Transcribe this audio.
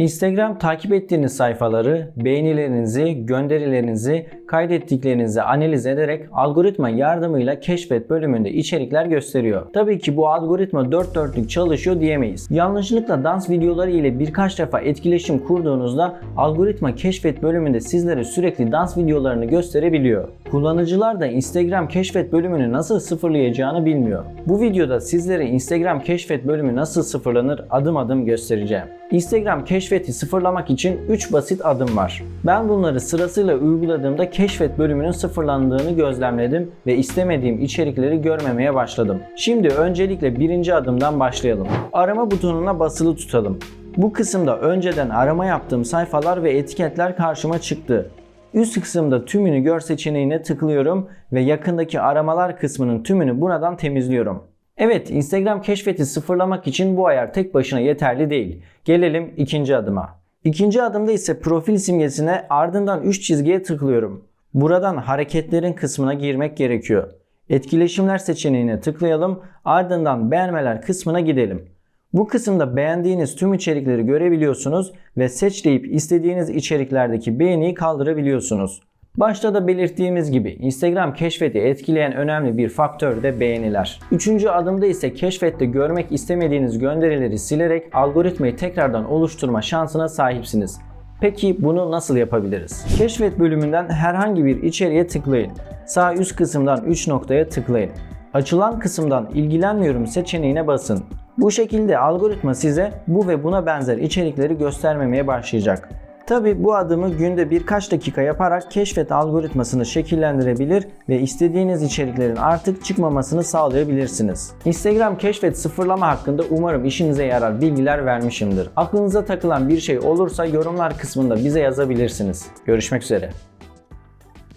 Instagram takip ettiğiniz sayfaları, beğenilerinizi, gönderilerinizi, kaydettiklerinizi analiz ederek algoritma yardımıyla keşfet bölümünde içerikler gösteriyor. Tabii ki bu algoritma dört dörtlük çalışıyor diyemeyiz. Yanlışlıkla dans videoları ile birkaç defa etkileşim kurduğunuzda algoritma keşfet bölümünde sizlere sürekli dans videolarını gösterebiliyor. Kullanıcılar da Instagram keşfet bölümünü nasıl sıfırlayacağını bilmiyor. Bu videoda sizlere Instagram keşfet bölümü nasıl sıfırlanır adım adım göstereceğim. Instagram keşfeti sıfırlamak için 3 basit adım var. Ben bunları sırasıyla uyguladığımda keşfet bölümünün sıfırlandığını gözlemledim ve istemediğim içerikleri görmemeye başladım. Şimdi öncelikle birinci adımdan başlayalım. Arama butonuna basılı tutalım. Bu kısımda önceden arama yaptığım sayfalar ve etiketler karşıma çıktı. Üst kısımda tümünü gör seçeneğine tıklıyorum ve yakındaki aramalar kısmının tümünü buradan temizliyorum. Evet, Instagram keşfeti sıfırlamak için bu ayar tek başına yeterli değil. Gelelim ikinci adıma. İkinci adımda ise profil simgesine ardından 3 çizgiye tıklıyorum. Buradan hareketlerin kısmına girmek gerekiyor. Etkileşimler seçeneğine tıklayalım, ardından beğenmeler kısmına gidelim. Bu kısımda beğendiğiniz tüm içerikleri görebiliyorsunuz ve seç deyip istediğiniz içeriklerdeki beğeniyi kaldırabiliyorsunuz. Başta da belirttiğimiz gibi Instagram keşfeti etkileyen önemli bir faktör de beğeniler. Üçüncü adımda ise keşfette görmek istemediğiniz gönderileri silerek algoritmayı tekrardan oluşturma şansına sahipsiniz. Peki bunu nasıl yapabiliriz? Keşfet bölümünden herhangi bir içeriğe tıklayın. Sağ üst kısımdan 3 noktaya tıklayın. Açılan kısımdan ilgilenmiyorum seçeneğine basın. Bu şekilde algoritma size bu ve buna benzer içerikleri göstermemeye başlayacak. Tabi bu adımı günde birkaç dakika yaparak keşfet algoritmasını şekillendirebilir ve istediğiniz içeriklerin artık çıkmamasını sağlayabilirsiniz. Instagram keşfet sıfırlama hakkında umarım işinize yarar bilgiler vermişimdir. Aklınıza takılan bir şey olursa yorumlar kısmında bize yazabilirsiniz. Görüşmek üzere.